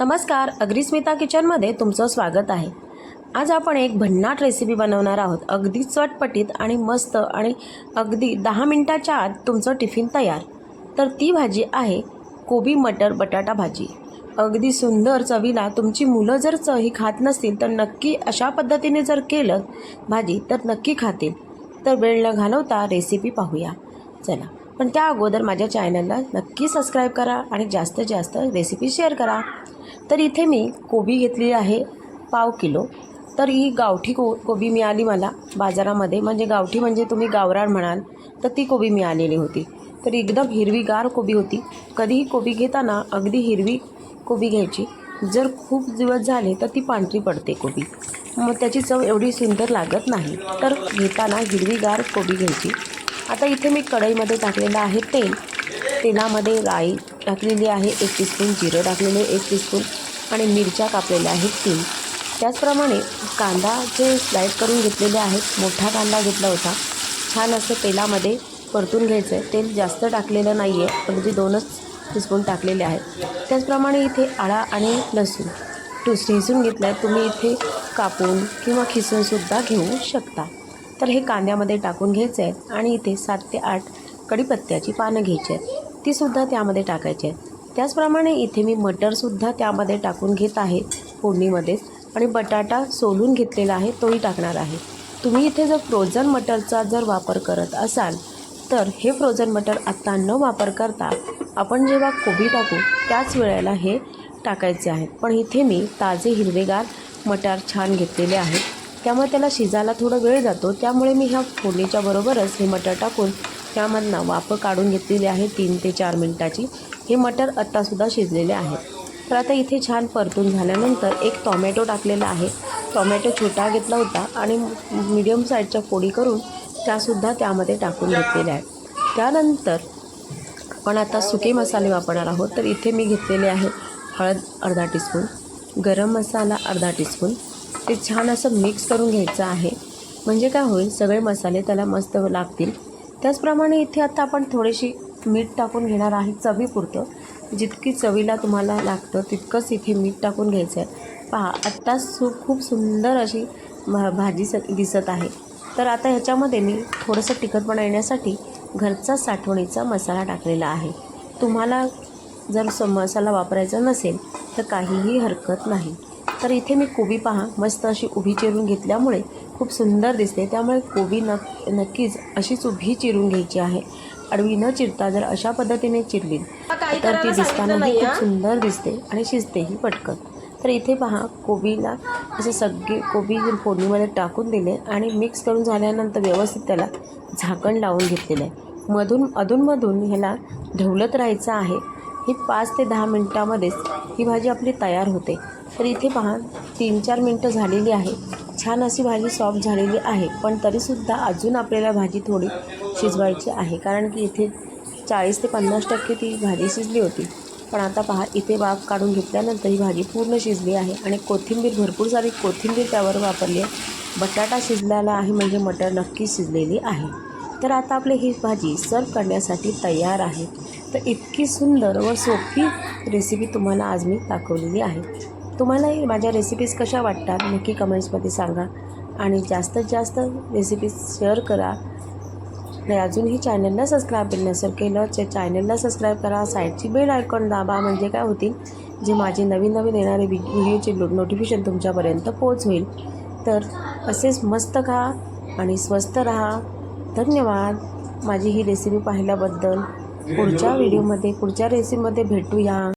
नमस्कार अग्रिस्मिता किचनमध्ये तुमचं स्वागत आहे. आज आपण एक भन्नाट रेसिपी बनवणार आहोत. अगदी चटपटीत आणि मस्त आणि अगदी दहा मिनटाच्या आत तुमचं टिफिन तयार. तर ती भाजी आहे कोबी मटर बटाटा भाजी. अगदी सुंदर चवीला तुमची मुलं जर चही ही खात नसतील तर नक्की अशा पद्धतीने जर केलं भाजी तर नक्की खातील. तर वेळ न घालवता रेसिपी पाहूया. चला. पण त्या अगोदर माझ्या चॅनलला नक्की सबस्क्राईब करा आणि जास्तीत जास्त रेसिपी शेअर करा. तर इथे मी कोबी घेतली आहे पाव किलो. तर ही गावठी को कोबी मिळाली मला बाजारामध्ये. म्हणजे गावठी म्हणजे तुम्ही गावराळ म्हणाल तर ती कोबी मिळालेली होती. तर एकदम हिरवीगार कोबी होती. कधीही कोबी घेताना अगदी हिरवी कोबी घ्यायची. जर खूप दिवस झाले तर ती पांढरी पडते कोबी. मग त्याची चव एवढी सुंदर लागत नाही. तर घेताना हिरवीगार कोबी घ्यायची. आता इथे मी कढईमध्ये टाकलेलं आहे तेल. तेलामध्ये राई टाकलेली आहे एक टीस्पून जिरं टाकलेले एक टीस्पून आणि मिरच्या कापलेल्या आहेत तीन. त्याचप्रमाणे कांदा जे स्लाईड करून घेतलेले आहेत मोठा कांदा घेतला होता छान असं तेलामध्ये परतून घ्यायचं आहे तेल जास्त टाकलेलं नाही आहे अगदी दोनच टीस्पून टाकलेले आहेत. त्याचप्रमाणे इथे आळा आणि लसूण. टू शिजून घेतला आहे तुम्ही इथे कापून किंवा खिसूनसुद्धा घेऊ शकता. तर हे कांद्यामध्ये टाकून घ्यायचे आहेत आणि इथे सात ते आठ कढीपत्त्याची पानं घ्यायची आहेत. तीसुद्धा त्यामध्ये टाकायची आहेत. त्याचप्रमाणे इथे मी मटरसुद्धा त्यामध्ये टाकून घेत आहे फोडणीमध्येच आणि बटाटा सोलून घेतलेला आहे तोही टाकणार आहे. तुम्ही इथे जर फ्रोझन मटरचा जर वापर करत असाल तर हे फ्रोझन मटर आत्ता न वापर करता आपण जेव्हा कोबी टाकू त्याच वेळेला हे टाकायचे आहेत पण इथे मी ताजे हिरवेगार मटार छान घेतलेले आहेत त्यामुळे त्याला शिजायला थोडा वेळ जातो. त्यामुळे मी ह्या फोडणीच्या बरोबरच हे मटर टाकून त्यामधनं वाफं काढून घेतलेली आहे तीन ते चार मिनटाची. हे मटर आत्तासुद्धा शिजलेले आहेत तर आता इथे छान परतून झाल्यानंतर एक टॉमॅटो टाकलेला आहे. टॉमॅटो छोटा घेतला होता आणि मीडियम साईजच्या फोडी करून त्यासुद्धा त्यामध्ये टाकून घेतलेल्या आहेत. त्यानंतर आपण आता सुके मसाले वापरणार आहोत. तर इथे मी घेतलेले आहे हळद अर्धा टीस्पून गरम मसाला अर्धा टीस्पून ते छान असं मिक्स करून घ्यायचं आहे. म्हणजे काय होईल सगळे मसाले त्याला मस्त लागतील. त्याचप्रमाणे इथे आता आपण थोडीशी मीठ टाकून घेणार आहे चवीपुरतं. जितकी चवीला तुम्हाला लागतं तितकंच इथे मीठ टाकून घ्यायचं आहे पहा आत्ता सु खूप सुंदर अशी भा भाजी स दिसत आहे. तर आता ह्याच्यामध्ये मी थोडंसं तिखटपणा येण्यासाठी घरचा साठवणीचा मसाला टाकलेला आहे. तुम्हाला जर स मसाला वापरायचा नसेल तर काहीही हरकत नाही. तर इथे मी कोबी पहा मस्त अशी उभी चिरून घेतल्यामुळे खूप सुंदर दिसते. त्यामुळे कोबी नक नक्कीच अशीच उभी चिरून घ्यायची आहे. आडवी न चिरता जर अशा पद्धतीने चिरली तर ती दिसतानाही खूप सुंदर दिसते आणि शिजतेही पटकन. तर इथे पहा कोबीला असे सगळे कोबी फोडणीमध्ये टाकून दिले आणि मिक्स करून झाल्यानंतर व्यवस्थित त्याला झाकण लावून घेतलेलं आहे. मधून अधूनमधून ह्याला ढवलत राहायचं आहे. ही पाच ते दहा मिनटामध्येच ही भाजी आपली तयार होते. तर इथे पहा तीन चार मिनटं झालेली आहे. छान अशी भाजी सॉफ्ट झालेली आहे पण तरीसुद्धा अजून आपल्याला भाजी थोडी शिजवायची आहे. कारण की इथे चाळीस ते पन्नास टक्के ती भाजी शिजली होती. पण आता पहा इथे वाफ काढून घेतल्यानंतर ही भाजी पूर्ण शिजली आहे आणि कोथिंबीर भरपूर सारी कोथिंबीर त्यावर वापरली आहे. बटाटा शिजलेला आहे म्हणजे मटर नक्की शिजलेली आहे. तर आता आपली ही भाजी सर्व करण्यासाठी तयार आहे. तर इतकी सुंदर व सोपी रेसिपी तुम्हाला आज मी दाखवलेली आहे. तुम्हालाही माझ्या रेसिपीज कशा वाटतात नक्की कमेंट्समध्ये सांगा. आणि जास्तीत जास्त रेसिपीज शेअर करा. नाही अजूनही चॅनलला सबस्क्राईब नसेल केलं तर चॅनलला सबस्क्राईब करा. साईडची बेल आयकॉन दाबा म्हणजे काय होतील जे माझे नवीन नवीन येणारे व्हिडिओचे नोटिफिकेशन तुमच्यापर्यंत पोच होईल तर असेच मस्त खा आणि स्वस्त राहा. धन्यवाद. माझी ही रेसिपी पाहिल्याबद्दल पुढच्या व्हिडिओमध्ये पुढच्या रेसिपीमध्ये भेटूया.